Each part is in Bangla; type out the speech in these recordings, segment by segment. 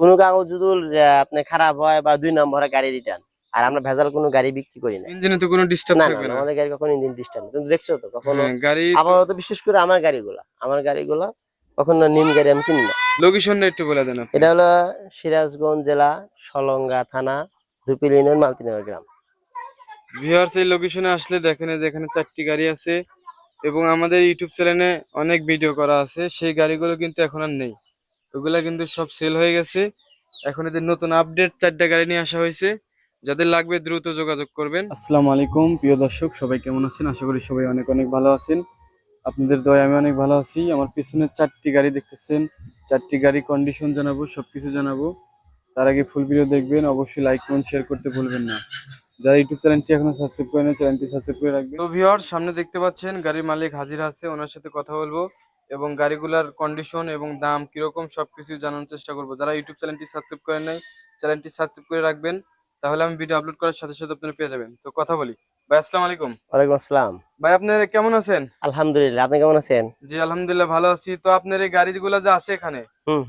কোনো কাগজ যদি আপনি খারাপ হয় বা দুই নম্বরে গাড়ি রিটার্ন আর আমরা ভেজাল কোনো গাড়ি বিক্রি করি না। ইঞ্জিনে তো কোনো ডিস্টার্ব থাকবে না, আমাদের গাড়ি কখনো ইঞ্জিন ডিস্টার্ব তুমি দেখছ তো কখনো হ্যাঁ, গাড়ি আপাতত বিশেষ করে আমার গাড়িগুলা আমার গাড়িগুলা কখনো নিম গাড়ি আমি কিনি না। লোকেশনটা একটু বলে দেন। এটা হলো সিরাজগঞ্জ জেলা সলঙ্গা থানা ধুপিল ইউনিয়ন মালতিনগর গ্রাম। ভিউয়ার্স এই লোকেশনে আসলে দেখেন এই যে এখানে চারটি গাড়ি আছে এবং আমাদের ইউটিউব চ্যানেলে অনেক ভিডিও করা আছে। সেই গাড়িগুলো কিন্তু এখন আর নেই। ওগুলা কিন্তু সব সেল হয়ে গেছে। এখন এদের নতুন আপডেট চারটা গাড়ি নিয়ে আসা হয়েছে। যাদের লাগবে দ্রুত যোগাযোগ করবেন। আসসালামু আলাইকুম, প্রিয় দর্শক, সবাই কেমন আছেন? আশা করি সবাই অনেক অনেক ভালো আছেন। আপনাদের দয়া আমি অনেক ভালো আছি। আমার পিছনে চারটি গাড়ি দেখতেছেন। চারটি গাড়ি কন্ডিশন জানাব, সবকিছু জানাব। তার আগে ফুল ভিডিও দেখবেন। অবশ্যই লাইক কমেন্ট শেয়ার করতে ভুলবেন না। যারা ইউটিউব চ্যানেলটি এখনও সাবস্ক্রাইব করে না চ্যানেলটি সাবস্ক্রাইব করে রাখবেন। তো ভিউয়ার সামনে দেখতে পাচ্ছেন গাড়ির মালিক হাজির আছে ওনার সাথে কথা বলব এবং গাড়িগুলার কন্ডিশন এবং দাম কীরকম সবকিছু জানার চেষ্টা করব। যারা ইউটিউব চ্যানেলটি সাবস্ক্রাইব করেন নাই চ্যানেলটি সাবস্ক্রাইব করে রাখবেন তাহলে আমি ভিডিও আপলোড করার সাথে সাথে আপনারা পেয়ে যাবেন। তো কথা বলি। ভাই আসসালামু আলাইকুম। ওয়ালাইকুম আসসালাম। ভাই আপনার কেমন আছেন? আলহামদুলিল্লাহ আপনি কেমন আছেন? জি আলহামদুলিল্লাহ ভালো আছি। তো আপনার এই গাড়িগুলো যে আছে এখানে।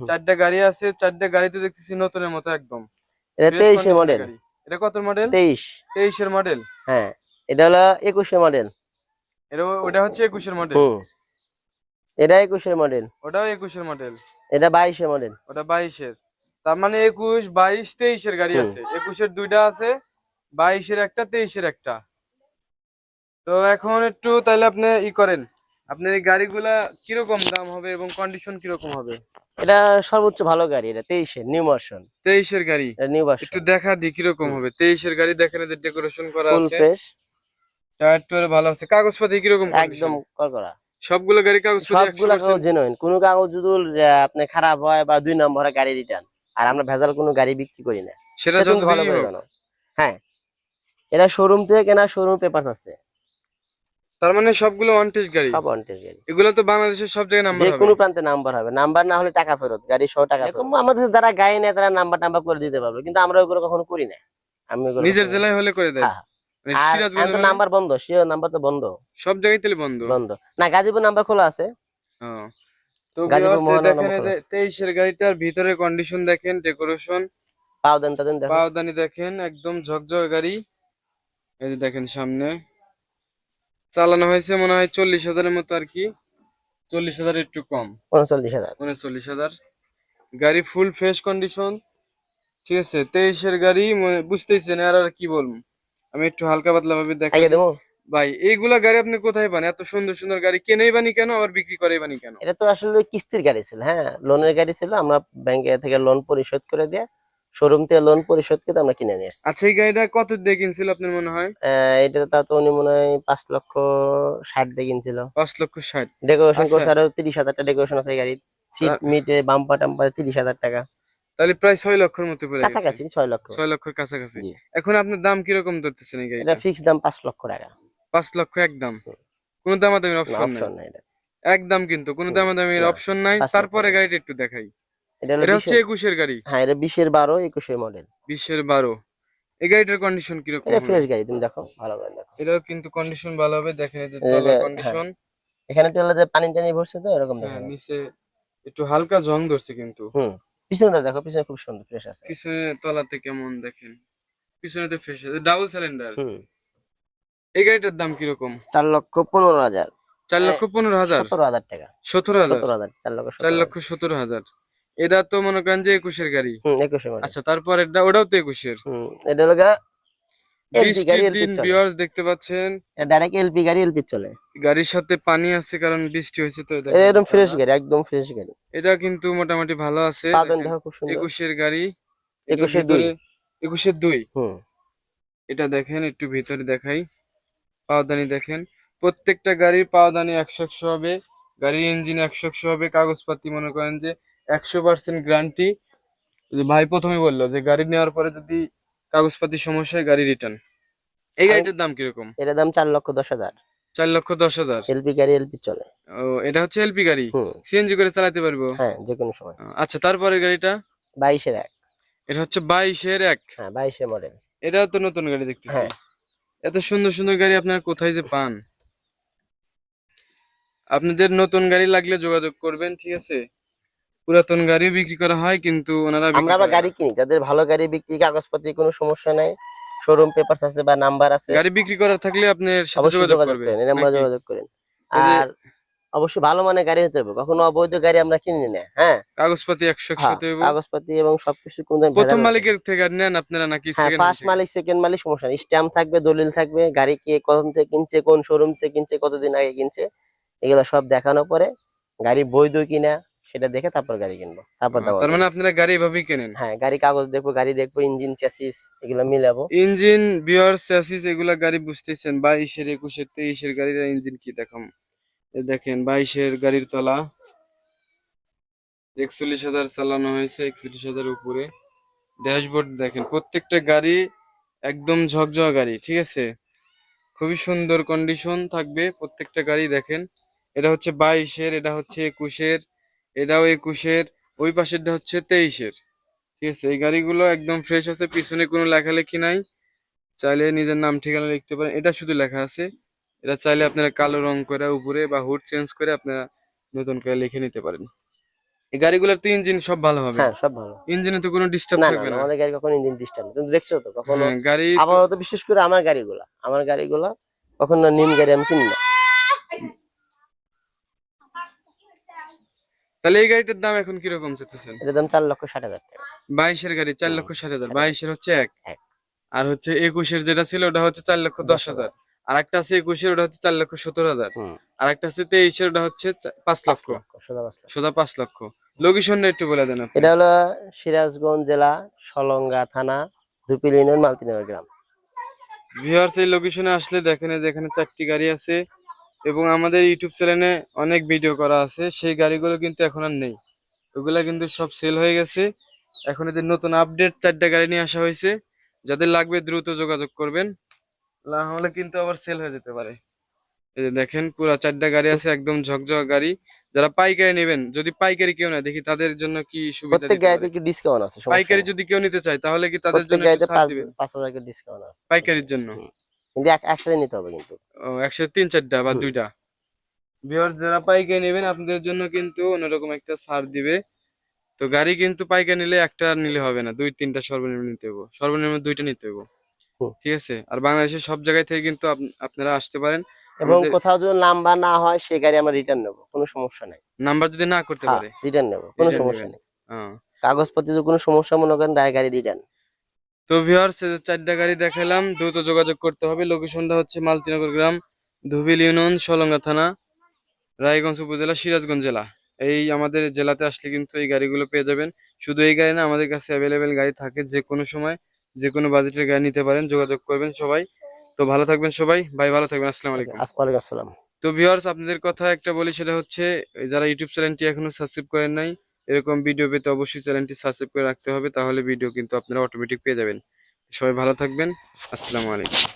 চারটা গাড়ি আছে চারটা গাড়িতে দেখতেছি নতুনের মতো একদম। এটা মডেল। এটা কত মডেল তেইশ। তেইশের মডেল হ্যাঁ এটা হলো একুশে মডেল এটা ওটা হচ্ছে একুশের মডেল হুম। এটা একুশের মডেল ওটাও একুশের মডেল এটা বাইশে মডেল ওটা বাইশের। তার মানে একুশ বাইশ তেইশের গাড়ি হুম। আছে। একুশের দুইটা আছে বাইশের একটা তেইশের একটা। তো এখন একটু তাহলে আপনি ই করেন। আপনার এই গাড়িগুলা কীরকম দাম হবে এবং কন্ডিশন কীরকম হবে? এটা সর্বোচ্চ ভালো গাড়ি এটা তেইশে নিউ ভার্সন তেইশের গাড়ি? নিউ ভার্সন একটু দেখা দি কীরকম হবে। তেইশের গাড়ি দেখেন এদের ডেকোরেশন করা ফুল আছে। ফ্রেশ টায়ার টুয়ার ভালো আছে। কাগজপাতি কীরকম একদম একদম করকরা সবগুলো গাড়ি কাগজপাতি সবগুলা কাগজ জেনুইন কোনো কাগজ যদি আপনি খারাপ হয় বা দুই নম্বরে গাড়ি রিটার্ন আর আমরা ভেজাল কোনো গাড়ি বিক্রি করি না। সেটা যত ভালো করে জানো। হ্যাঁ। এটা শোরুম থেকে কেনা শোরুম পেপার আছে। তার মানে সবগুলো ওয়ান টেস্ট গাড়ি? সব অনটের গাড়ি। এগুলো তো বাংলাদেশের সব জায়গায় নাম্বার যে হবে। কোনো প্রান্তে নাম্বার হবে। নাম্বার না হলে টাকা ফেরত গাড়ি সহ টাকা ফেরত। আমাদের যারা গাড়ি নেয় তারা নাম্বার টাম্বার করে দিতে পারবে। কিন্তু আমরা ওগুলো কখনো করি না। আমি ওগুলো নিজের জেলায় হলে করে দেয়। হ্যাঁ। মানে সিরাজগঞ্জ নাম্বার বন্ধ সিও নাম্বার তো বন্ধ। সব জায়গায় তাহলে বন্ধ। বন্ধ। না গাজীপুর নাম্বার খোলা আছে। হ্যাঁ। তো তেইশের গাড়িটার ভিতরে কন্ডিশন দেখেন ডেকোরেশন পাওদানি দেখেন একদম ঝকঝকে গাড়ি। এই যে দেখেন সামনে। চালানো হয়েছে মনে হয় চল্লিশ হাজারের মতো আর কি। চল্লিশ হাজার একটু কম। উনচল্লিশ হাজার। উনচল্লিশ হাজার। গাড়ি ফুল ফ্রেশ কন্ডিশন ঠিক আছে তেইশের গাড়ি বুঝতেইছেন আর আর কি বলব। আমি একটু হালকা পাতলা ভাবে দেখাই। দেবো? ভাই এইগুলা গাড়ি আপনি কোথায় পান? এত সুন্দর সুন্দর গাড়ি কেনেই বানি কেন? আবার বিক্রি করে বানি কেন? এটা তো আসলে কিস্তির গাড়ি ছিল হ্যাঁ? লোনের গাড়ি ছিল আমরা ব্যাংকে থেকে লোন পরিশোধ করে দিয়ে শোরুম থেকে লোন পরিশোধ করে আমরা কিনে নিয়ে এসেছি আচ্ছা এই গাড়িটা কত দিয়ে কিনছিল আপনার মনে হয়? এটা তা তো উনি মনে হয় পাঁচ লক্ষ ষাট দিয়ে কিনছিল। পাঁচ লক্ষ ষাট। ডেকোরেশন করছে আচ্ছা। আরও তিরিশ হাজার টাকা ডেকোরেশন আছে গাড়ির। সিট মিটে বাম্পা টাম্পা তিরিশ হাজার টাকা। তাহলে প্রায় ছয় লক্ষের মতো পড়ে কাছাকাছি ছয় লক্ষ। ছয় লক্ষের কাছাকাছি। এখন আপনার দাম কীরকম ধরতেছেন এই গাড়ি এটা ফিক্স দাম পাঁচ লক্ষ টাকা। পাঁচ লক্ষ একদম। কোনো দামাদামির অপশন অপশন নাই? একদম কিন্তু কোনো দামাদামির অপশন নাই। তারপরে গাড়িটা একটু দেখাই। এটা হচ্ছে একুশের গাড়ি। হ্যাঁ এটা বিশের বারো একুশের মডেল বিশের বারো। এই গাড়িটার কন্ডিশন কীরকম এটা ফ্রেশ গাড়ি তুমি দেখো ভালো করে দেখো। এটাও কিন্তু কন্ডিশন ভালো হবে দেখেন এই যে, কন্ডিশন এখানে একটু হলো যে পানি টানি ভরছে তো এরকম দেখো। হ্যাঁ নিচে একটু হালকা জং ধরছে কিন্তু। হুম। দেখো পিছনে খুব সুন্দর ফ্রেশ আছে। পিছনে তলাতে কেমন দেখেন? পিছনে তো ফ্রেশ ডাবল সিলিন্ডার হুম। এই গাড়িটার দাম কীরকম? চার লক্ষ পনেরো হাজার। চার লক্ষ পনেরো হাজার? সতেরো হাজার টাকা। সতেরো হাজার? চার লক্ষ সতেরো হাজার। এটা তো মনে করেন যে একুশের গাড়ি। একুশে আচ্ছা তারপর এটা ওটাও তো একুশের। এটা হলো দেখতে পাচ্ছেন। ডাইরেক্ট এলপি গাড়ি এলপি চলে। গাড়ির সাথে পানি আছে কারণ বৃষ্টি হয়েছে তো এটা একদম ফ্রেশ গাড়ি একদম ফ্রেশ গাড়ি। এটা কিন্তু মোটামুটি ভালো আছে। একুশের গাড়ি একুশের দুই। একুশের দুই। হুম। এটা দেখেন একটু ভিতরে দেখাই। পাওদানি দেখেন। প্রত্যেকটা গাড়ির পাওদানি একশো একশো হবে। গাড়ির ইঞ্জিন একশো একশো হবে। কাগজপাতি মনে করেন যে একশো পার্সেন্ট গ্যারান্টি ভাই প্রথমে বলল যে গাড়ি নেওয়ার পরে যদি কাগজপাতি সমস্যা হয় গাড়ি রিটার্ন এই গাড়িটার দাম কীরকম? এটার দাম চার লক্ষ দশ হাজার। চার লক্ষ দশ হাজার? এলপি গাড়ি এলপি চলে। ও এটা হচ্ছে এলপি গাড়ি? সিএনজি করে চালাতে পারব? হ্যাঁ যে কোনো সময়। আচ্ছা তারপরে গাড়িটা? বাইশের এক। এটা হচ্ছে বাইশের এক। হ্যাঁ বাইশের মডেল এটাও তো নতুন গাড়ি দেখতেছি। হ্যাঁ। এত সুন্দর সুন্দর গাড়ি আপনারা কোথায় যে পান? আপনাদের নতুন গাড়ি লাগলে যোগাযোগ করবেন ঠিক আছে? পুরাতন গাড়ি বিক্রি করা হয় কিন্তু ওনারা আমরা আবার গাড়ি কিনি যাদের ভালো গাড়ি বিক্রি কাগজপত্রে কোনো সমস্যা নাই শোরুম পেপারস আছে বা নাম্বার আছে গাড়ি বিক্রি করার থাকলে আপনি যোগাযোগ যোগাযোগ করবে করেন এই নাম্বারে যোগাযোগ করেন। আর অবশ্যই ভালো মানের গাড়ি হতে হবে কখনো অবৈধ গাড়ি আমরা কিনি না হ্যাঁ? কাগজপাতি একশো একশো হ্যাঁ। কাগজপাতি এবং সবকিছু কোন প্রথম মালিকের থেকে নেন আপনারা নাকি হ্যাঁ second ফার্স্ট মালিক সেকেন্ড মালিক সমস্যা নেই। স্ট্যাম্প থাকবে দলিল থাকবে গাড়ি কে কখন থেকে কিনছে কোন শোরুম থেকে কিনছে কতদিন আগে কিনছে এগুলো সব দেখানোর পরে গাড়ি বৈধ কিনা সেটা দেখে তারপর গাড়ি কিনবো। তারপর তার মানে আপনারা গাড়ি এভাবেই কেনেন? হ্যাঁ গাড়ি কাগজ দেখব গাড়ি দেখব ইঞ্জিন চ্যাসিস এগুলো মিলাবো। ইঞ্জিন বিয়ার চ্যাসিস এগুলা গাড়ি বুঝতেছেন? বাইশের একুশের তেইশের গাড়ির ইঞ্জিন কি দেখাম? দেখেন বাইশের গাড়ির তলা। একচল্লিশ হাজার চালানো হয়েছে একচল্লিশ হাজার উপরে। ড্যাশবোর্ড দেখেন প্রত্যেকটা গাড়ি একদম ঝকঝক গাড়ি ঠিক আছে? খুবই সুন্দর কন্ডিশন থাকবে প্রত্যেকটা গাড়ি দেখেন। এটা হচ্ছে বাইশের এটা হচ্ছে একুশের। এটাও একুশের ওই পাশেরটা হচ্ছে তেইশের। ঠিক আছে এই গাড়িগুলো একদম ফ্রেশ আছে পিছনে কোনো লেখালেখি নাই। চাইলে নিজের নাম ঠিকানা লিখতে পারেন। এটা শুধু লেখা আছে। এটা চাইলে আপনারা কালো রং করে উপরে বা হুড চেঞ্জ করে আপনারা নতুন করে লিখে নিতে পারেন। এই গাড়িগুলোর তো ইঞ্জিন সব ভালো হবে। হ্যাঁ সব ভালো। ইঞ্জিনে তো কোনো ডিস্টার্ব থাকবে না, আমাদের গাড়ি কখনো ইঞ্জিন ডিস্টার্ব তুমি দেখছ তো কখনো হ্যাঁ, গাড়ি তো- আপাতত বিশেষ করে আমার গাড়িগুলা আমার গাড়িগুলা কখনো নিম গাড়ি আমি কিনি না। তাহলে এই গাড়িটার দাম এখন কীরকম চাইতেছেন? এটার দাম চার লক্ষ ষাট হাজার টাকা। বাইশের গাড়ি চার লক্ষ ষাট হাজার। বাইশের হচ্ছে এক? এক। আর হচ্ছে একুশের যেটা ছিল ওটা হচ্ছে চার লক্ষ দশ হাজার। আর একটা আছে একুশের ওটা হচ্ছে চার লক্ষ সত্তর হাজার। আর একটা আছে তেইশের ওটা হচ্ছে পাঁচ লক্ষ। সোজা পাঁচ লক্ষ। লোকেশনটা একটু বলে দেন এটা হলো সিরাজগঞ্জ জেলা সলঙ্গা থানা ধুপিল ইউনিয়ন মালতিনগর গ্রাম। ভিউয়ার্স এই লোকেশনে আসলে দেখেন যে এখানে চারটি গাড়ি আছে। এবং আমাদের ইউটিউব চ্যানেলে অনেক ভিডিও করা আছে। সেই গাড়িগুলো কিন্তু এখন আর নেই। ওগুলা কিন্তু সব সেল হয়ে গেছে। এখন এদের নতুন আপডেট চারটা গাড়ি নিয়ে আসা হয়েছে। যাদের লাগবে দ্রুত যোগাযোগ করবেন। না হলে কিন্তু আবার সেল হয়ে যেতে পারে। এই যে দেখেন পুরা চারটা গাড়ি আছে একদম ঝকঝক গাড়ি। যারা পাইকারি নেবেন যদি পাইকারি কেউ না দেখি তাদের জন্য কি সুবিধা প্রত্যেক গাড়িতে? একটু ডিসকাউন্ট আছে? পাইকারি যদি কেউ নিতে চায় তাহলে কি তাদের জন্য গাড়িতে একটু ছাড় পাঁচ দিবেন পাঁচ হাজার করে ডিসকাউন্ট আছে। পাইকারির জন্য। কিন্তু একসাথে নিতে হবে কিন্তু। একশো তিন চারটা বা দুইটা? বিহার যারা পাইকারি নেবেন আপনাদের জন্য কিন্তু অন্যরকম একটা ছাড় দিবে। তো গাড়ি কিন্তু পাইকারি নিলে একটা নিলে হবে না দুই তিনটা সর্বনিম্ন নিতে হবে সর্বনিম্ন দুইটা নিতে হবে ঠিক আছে? আর বাংলাদেশের সব জায়গায় থেকে কিন্তু আপ- আপনারা আসতে পারেন। এবং কোথাও যদি নাম্বার না হয় সে গাড়ি আমরা রিটার্ন নেব কোনো সমস্যা নাই। নাম্বার যদি না করতে হ্যাঁ পারে? রিটার্ন নেব কোনো সমস্যা নেই। কাগজপত্রে যদি কোনো সমস্যা মনে করেন গাড়ি রিটার্ন তো ভিউয়ার্স চারটা গাড়ি দেখালাম দ্রুত যোগাযোগ করতে হবে। লোকেশনটা হচ্ছে মালতিনগর গ্রাম ধুবিল ইউনিয়ন সলঙ্গা থানা রায়গঞ্জ উপজেলা সিরাজগঞ্জ জেলা। এই আমাদের জেলাতে আসলে কিন্তু এই গাড়িগুলো পেয়ে যাবেন। শুধু এই গাড়ি না আমাদের কাছে অ্যাভেলেবেল গাড়ি থাকে যে কোনো সময় যে কোনো বাজেটের গাড়ি নিতে পারেন যোগাযোগ করবেন সবাই। তো ভালো থাকবেন সবাই। ভাই ভালো থাকবেন। আসসালামু আলাইকুম। আসসালামু তো ভিউয়ার্স আপনাদের কথা একটা বলি সেটা হচ্ছে যারা ইউটিউব চ্যানেলটি এখনও সাবস্ক্রাইব করেন নাই এরকম ভিডিও পেতে অবশ্যই চ্যানেলটি সাবস্ক্রাইব করে রাখতে হবে, তাহলে ভিডিও কিন্তু আপনারা অটোমেটিক পেয়ে যাবেন। সবাই ভালো থাকবেন, আসসালামু আলাইকুম।